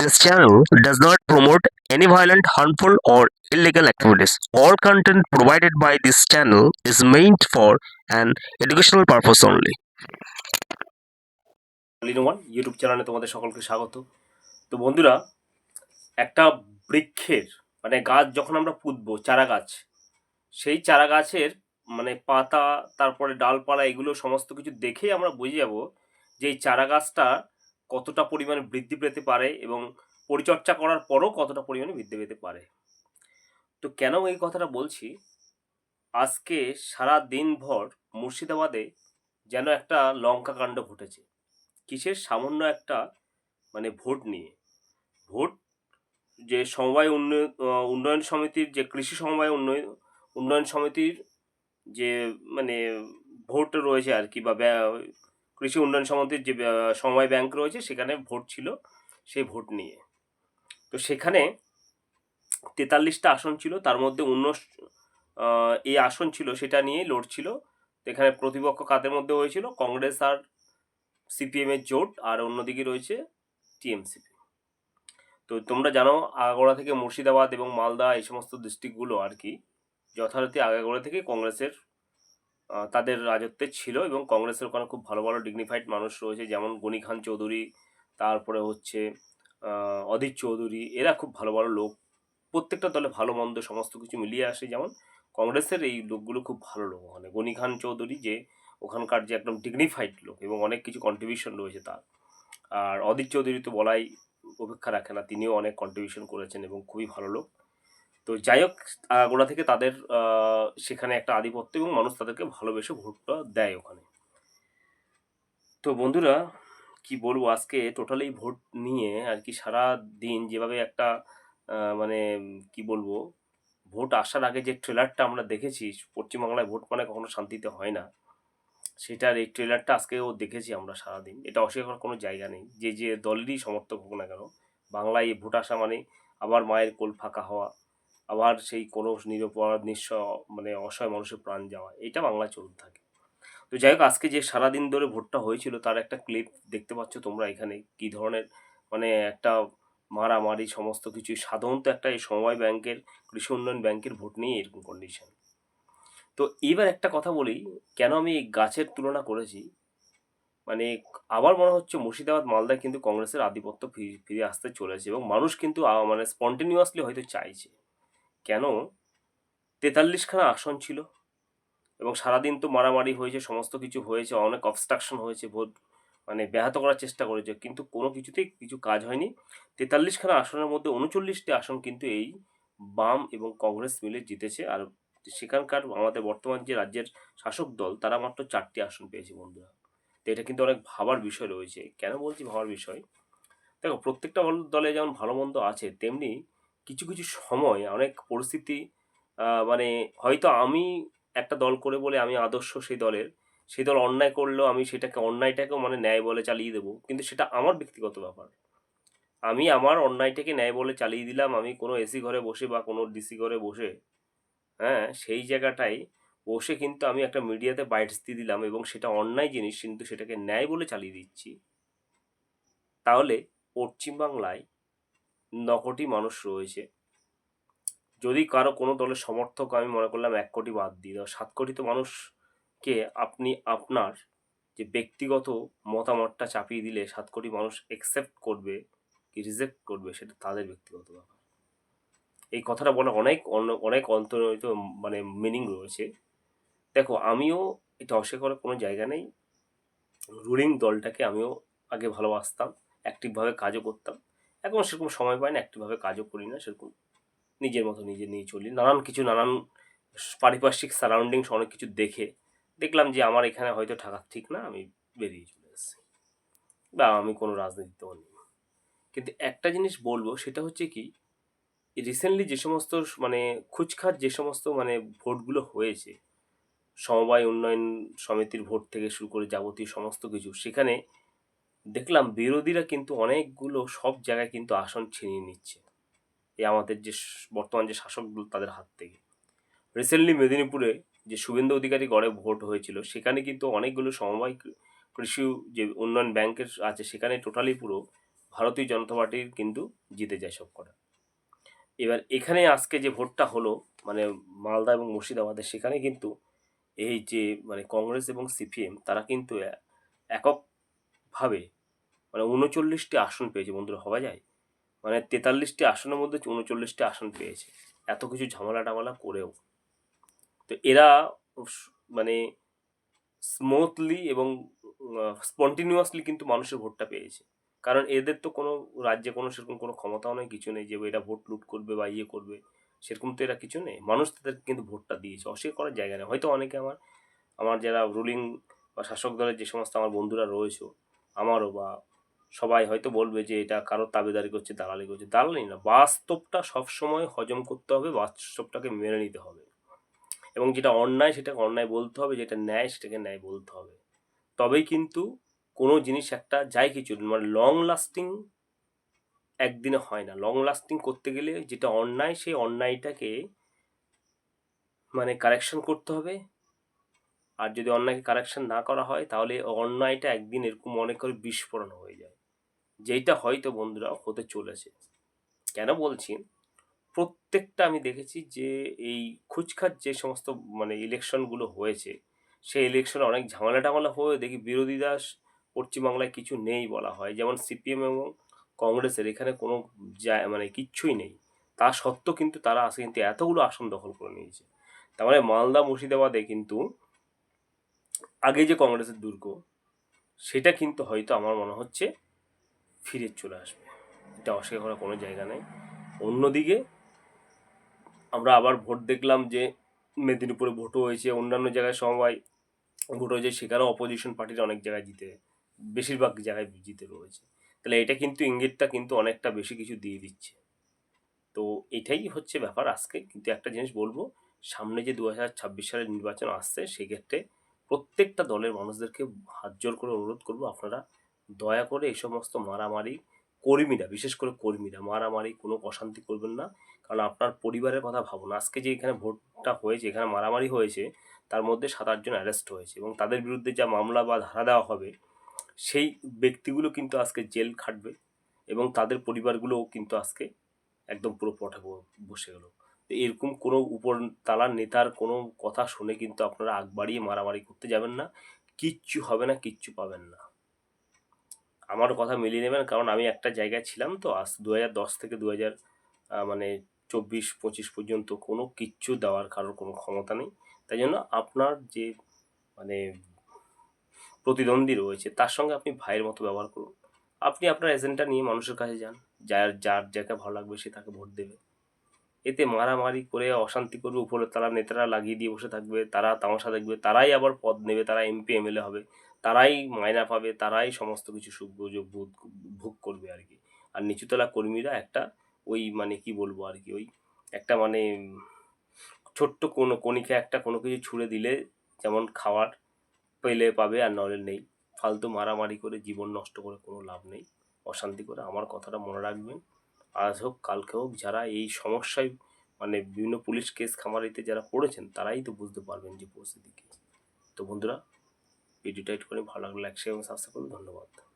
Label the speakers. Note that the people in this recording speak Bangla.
Speaker 1: This channel does not promote any violent, harmful, or illegal activities. All content provided by this channel is meant for an educational purpose only.
Speaker 2: লিনোয়ান ইউটিউব চ্যানেলে তোমাদের সকলকে স্বাগত তো বন্ধুরা একটা বৃক্ষের মানে গাছ যখন আমরা পুঁতবো চারা গাছ সেই চারা গাছের মানে পাতা তারপরে ডালপালা এগুলো সমস্ত কিছু দেখেই আমরা বুঝে যাব যে এই চারা গাছটা কতটা পরিমাণে বৃদ্ধি পেতে পারে এবং পরিচর্যা করার পরও কতটা পরিমাণে বৃদ্ধি পেতে পারে। তো কেন এই কথাটা বলছি? আজকে সারা দিনভর মুর্শিদাবাদে যেন একটা লঙ্কা কাণ্ড ঘটেছে। কিসের সামান্য একটা মানে ভোট নিয়ে। ভোট যে সমবায় উন্নয়ন উন্নয়ন সমিতির যে কৃষি সমবায় উন্নয়ন উন্নয়ন সমিতির যে মানে ভোট রয়েছে আর কি বা কৃষি উন্নয়ন সমিতির যে সমবায় ব্যাংক রয়েছে, সেখানে ভোট ছিল সেই ভোট নিয়ে। তো সেখানে তেতাল্লিশটা আসন ছিল, তার মধ্যে উনিশ এই আসন ছিল, সেটা নিয়ে লড়ছিল। এখানে প্রতিপক্ষ কাদের মধ্যে হয়েছিল? কংগ্রেস আর সিপিএমের জোট, আর অন্যদিকে রয়েছে টিএমসিপি। তো তোমরা জানো, আগাগোড়া থেকে মুর্শিদাবাদ এবং মালদা এই সমস্ত ডিস্ট্রিক্টগুলো আর কি, যথারীতি আগাগোড়া থেকে কংগ্রেসের তাদের রাজত্বে ছিল এবং কংগ্রেসের ওখানে খুব ভালো ভালো ডিগনিফাইড মানুষ রয়েছে। যেমন গনি খান চৌধুরী, তারপরে হচ্ছে অদিত চৌধুরী, এরা খুব ভালো ভালো লোক। প্রত্যেকটা দলে ভালো মন্দ সমস্ত কিছু মিলিয়ে আসে। যেমন কংগ্রেসের এই লোকগুলো খুব ভালো লোক। ওখানে গনি খান চৌধুরী যে ওখানকার যে একদম ডিগনিফাইড লোক এবং অনেক কিছু কন্ট্রিবিউশন রয়েছে তার। আর অদিত চৌধুরী তো বলাই অপেক্ষা রাখে না। তিনিও অনেক কন্ট্রিবিউশন করেছেন এবং খুবই ভালো লোক। তো যাই হোক গোড়া থেকে তাদের সেখানে একটা আধিপত্য এবং মানুষ তাদেরকে ভালোবেসে ভোটটা দেয় ওখানে। তো বন্ধুরা, কি বলব, আজকে টোটালি ভোট নিয়ে আর কি সারা দিন যেভাবে একটা মানে কি বলব, ভোট আসার আগে যে ট্রেলারটা আমরা দেখেছি, পশ্চিমবাংলায় ভোট মানে কখনো শান্তিতে হয় না। সেটার এই ট্রেলারটা আজকেও দেখেছি আমরা সারাদিন। এটা অস্বীকার কোনো জায়গা নেই। যে যে দলেরই সমর্থক হোক না কেন, বাংলায় ভোট আসা মানে আবার মায়ের কোল ফাঁকা হওয়া আবার সেই কোনো নিরপরাধ নিঃস্ব মানে অসহায় মানুষের প্রাণ যাওয়া, এটা বাংলায় চলতে থাকে। তো যাই হোক, আজকে যে সারাদিন ধরে ভোটটা হয়েছিল, তার একটা ক্লিপ দেখতে পাচ্ছ তোমরা এখানে, কি ধরনের মানে একটা মারামারি, সমস্ত কিছু সাধারণত একটা এই সমবায় ব্যাংকের, কৃষি উন্নয়ন ব্যাংকের ভোট নিয়ে এরকম কন্ডিশন তো এবার একটা কথা বলি, কেন আমি এই গাছের তুলনা করেছি? মানে আবার মনে হচ্ছে মুর্শিদাবাদ, মালদায় কিন্তু কংগ্রেসের আধিপত্য ফিরে আসতে চলেছে এবং মানুষ কিন্তু মানে স্পন্টেনিয়াসলি হয়তো চাইছে। কেন? তেতাল্লিশখানা আসন ছিল এবং সারাদিন তো মারামারি হয়েছে, সমস্ত কিছু হয়েছে, অনেক অবস্ট্রাকশন হয়েছে, ভোট মানে ব্যাহত করার চেষ্টা করেছে, কিন্তু কোনো কিছুতেই কিছু কাজ হয়নি। তেতাল্লিশখানা আসনের মধ্যে উনচল্লিশটি আসন কিন্তু এই বাম এবং কংগ্রেস মিলে জিতেছে আর সেখানকার আমাদের বর্তমান যে রাজ্যের শাসক দল, তারা মাত্র চারটি আসন পেয়েছে বন্ধুরা। তো এটা কিন্তু অনেক ভাবার বিষয় রয়েছে। কেন বলছি ভাবার বিষয়? দেখো, প্রত্যেকটা দলে যেমন ভালো মন্দ আছে, তেমনি কিছু কিছু সময়, অনেক পরিস্থিতি মানে হয়তো আমি একটা দল করে বলে আমি আদর্শ সেই দলের, সেই দল অন্যায় করলেও আমি সেটাকে, অন্যায়টাকেও মানে ন্যায় বলে চালিয়ে দেবো। কিন্তু সেটা আমার ব্যক্তিগত ব্যাপার। আমি আমার অন্যায়টাকে ন্যায় বলে চালিয়ে দিলাম, আমি কোনো এসি ঘরে বসে বা কোনো ডিসি ঘরে বসে হ্যাঁ সেই জায়গাটায় বসে কিন্তু আমি একটা মিডিয়াতে বাইটস দিয়ে দিলাম এবং সেটা অন্যায় জিনিস, কিন্তু সেটাকে ন্যায় বলে চালিয়ে দিচ্ছি। তাহলে পশ্চিমবাংলায় ন কোটি মানুষ রয়েছে। যদি কারও কোনো দলের সমর্থক, আমি মনে করলাম এক কোটি বাদ দিয়ে দাও সাত কোটি তো মানুষকে আপনি, আপনার যে ব্যক্তিগত মতামতটা চাপিয়ে দিলে সাত কোটি মানুষ একসেপ্ট করবে কি রিজেক্ট করবে, সেটা তাদের ব্যক্তিগত ব্যাপার। এই কথাটা বলা অনেক অনেক অন্তর্নিহিত মানে মিনিং রয়েছে। দেখো, আমিও এটা অস্বীকার কোনো জায়গা নেই। রুলিং দলটাকে আমিও আগে ভালোবাসতাম অ্যাক্টিভভাবে কাজও করতাম। এখন সেরকম সময় পাই না অ্যাক্টিভভাবে কাজও করি না, সেরকম নিজের মতো নিজে নিয়ে চলি। নানান কিছু, নানান পারিপার্শ্বিক সারাউন্ডিংস অনেক কিছু দেখে দেখলাম যে আমার এখানে হয়তো থাকা ঠিক না, আমি বেরিয়ে চলে এসেছি। বা আমি কোনো রাজনীতিতেও নেই কিন্তু একটা জিনিস বলব, সেটা হচ্ছে কি রিসেন্টলি যে সমস্ত মানে খুচখাচ যে সমস্ত মানে ভোটগুলো হয়েছে, সমবায় উন্নয়ন সমিতির ভোট থেকে শুরু করে যাবতীয় সমস্ত কিছু, সেখানে দেখলাম বিরোধীরা কিন্তু অনেকগুলো সব জায়গায় কিন্তু আসন ছিনিয়ে নিচ্ছে। এই আমাদের যে বর্তমান যে শাসক দল তাদের হাত থেকে। রিসেন্টলি মেদিনীপুরে যে শুভেন্দু অধিকারী গড়ে ভোট হয়েছিল, সেখানে কিন্তু অনেকগুলো সমবায় কৃষি যে উন্নয়ন ব্যাংকের আছে, সেখানে টোটালি পুরো ভারতীয় জনতা পার্টির কিন্তু জিতে যায় সব কটা এবার এখানে আজকে যে ভোটটা হলো মানে মালদা এবং মুর্শিদাবাদে, সেখানে কিন্তু এই যে মানে কংগ্রেস এবং সিপিএম, তারা কিন্তু এ- এককভাবে মানে উনচল্লিশটি আসন পেয়েছে বন্ধুরা, হওয়া যায়? মানে তেতাল্লিশটি আসনের মধ্যে উনচল্লিশটি আসন পেয়েছে। এত কিছু ঝামেলা টামেলা করেও। তো এরা মানে স্মুথলি এবং স্পন্টিনিউয়াসলি কিন্তু মানুষের ভোটটা পেয়েছে। কারণ এদের তো কোনো রাজ্যে কোনো সেরকম কোনো ক্ষমতাও নেই, কিছু নেই যে এরা ভোট লুট করবে বা ইয়ে করবে। সেরকম তো এরা কিছু নেই। মানুষ তাদের কিন্তু ভোটটা দিয়েছে। অস্বীকার করার জায়গা নেই। হয়তো অনেকে আমার আমার যারা রুলিং বা শাসক দলের যে সমস্ত আমার বন্ধুরা রয়েছে আমারও বা সবাই হয়তো বলবে যে এটা কারও তাবেদারি করছে, দালালি করছে, দালালি না। বাস্তবটা সবসময় হজম করতে হবে, বাস্তবটাকে মেনে নিতে হবে। এবং যেটা অন্যায় সেটাকে অন্যায় বলতে হবে, যেটা ন্যায় সেটাকে ন্যায় বলতে হবে। তবেই কিন্তু কোনো জিনিস একটা, যাই কিছু মানে লং লাস্টিং একদিনে হয় না। লং লাস্টিং করতে গেলে যেটা অন্যায়, সেই অন্যায়টাকে মানে কারেকশন করতে হবে। আর যদি অন্যায়কে কারেকশন না করা হয়, তাহলে অন্যায়টা একদিন এরকম অনেক করে বিস্ফোরণ হয়ে যায়। যেইটা হয়তো বন্ধুরা হতে চলেছে। কেন বলছি? প্রত্যেকটা আমি দেখেছি যে এই খুচখাচ যে সমস্ত মানে ইলেকশনগুলো হয়েছে, সেই ইলেকশনে অনেক ঝামেলা টামেলা হয়ে দেখি বিরোধী দাস পশ্চিমবাংলায় কিছু নেই বলা হয়। যেমন সিপিএম এবং কংগ্রেসের এখানে কোনো মানে কিচ্ছুই নেই। তা সত্ত্বেও কিন্তু তারা আসে কিন্তু এতগুলো আসন দখল করে নিয়েছে। তার মানে মালদা, মুর্শিদাবাদে কিন্তু আগে যে কংগ্রেসের দুর্গ, সেটা কিন্তু হয়তো আমার মনে হচ্ছে ফিরে চলে আসবে। এটা অস্বীকার করার কোনো জায়গা নেই। অন্যদিকে আমরা আবার ভোট দেখলাম যে মেদিনীপুরে ভোটও হয়েছে, অন্যান্য জায়গায় সবাই ভোট হয়েছে, সেখানেও অপোজিশন পার্টির অনেক জায়গায় জিতে, বেশিরভাগ জায়গায় জিতে রয়েছে। তাহলে এটা কিন্তু ইঙ্গিতটা কিন্তু অনেকটা বেশি কিছু দিয়ে দিচ্ছে। তো এটাই হচ্ছে ব্যাপার আজকে। কিন্তু একটা জিনিস বলব, সামনে যে দু হাজার ছাব্বিশ সালের নির্বাচন আসছে, সেক্ষেত্রে প্রত্যেকটা দলের মানুষদেরকে হাত জোর করে অনুরোধ করব, আপনারা দয়া করে এই সমস্ত মারামারি কর্মীরা, বিশেষ করে কর্মীরা, মারামারি কোনো অশান্তি করবেন না। কারণ আপনার পরিবারের কথা ভাবুন, আজকে যে এখানে ভোটটা হয়েছে, এখানে মারামারি হয়েছে, তার মধ্যে সাত আটজন অ্যারেস্ট হয়েছে এবং তাদের বিরুদ্ধে যা মামলা বা ধারা দেওয়া হবে, সেই ব্যক্তিগুলো কিন্তু আজকে জেল খাটবে এবং তাদের পরিবারগুলোও কিন্তু আজকে একদম পুরো ব- বসে গেল। এরকম কোনো উপর তালার নেতার কোনো কথা শুনে কিন্তু আপনারা আগ বাড়িয়ে মারামারি করতে যাবেন না। কিচ্ছু হবে না, কিচ্ছু পাবেন না। আমার কথা মিলিয়ে নেবেন, কারণ আমি একটা জায়গায় ছিলাম তো, আজ দু দশ থেকে দু হাজার মানে চব্বিশ, পঁচিশ পর্যন্ত কোনো কিচ্ছু দেওয়ার কারোর কোনো ক্ষমতা নেই। তাই জন্য আপনার যে মানে প্রতিদ্বন্দ্বী রয়েছে, তার সঙ্গে আপনি ভাইয়ের মতো ব্যবহার করুন। আপনি আপনার এজেন্টটা নিয়ে মানুষের কাছে যান, যার যার যাকে ভালো লাগবে সে তাকে ভোট দেবে। এতে মারামারি করে অশান্তি করবে, উপরে তারা নেতারা লাগিয়ে দিয়ে বসে থাকবে, তারা তামাশা দেখবে, তারাই আবার পদ নেবে, তারা এমপি এমএলএ হবে, তারাই মায়না পাবে, তারাই সমস্ত কিছু সুযোগ ভোগ করবে আর কি। আর নিচুতলা কর্মীরা একটা ওই মানে কি বলব আর কি, ওই একটা মানে ছোট্ট কোনো কণিকা একটা কোনো কিছু ছুঁড়ে দিলে যেমন খাওয়ার পেলে পাবে আর নলে নেই। ফালতু মারামারি করে জীবন নষ্ট করে কোনো লাভ নেই। অশান্তি করে আমার কথাটা মনে রাখবেন। আজ হোক, কালকে হোক, যারা এই সমস্যায় মানে বিভিন্ন পুলিশ কেস খামারিতে যারা পড়েছেন, তারাই তো বুঝতে পারবেন যে পরিস্থিতি কী। তো বন্ধুরা, ভিডিওটা একটু করে ভালো লাগলে লাইক শেয়ার এবং সাবস্ক্রাইব করুন। ধন্যবাদ।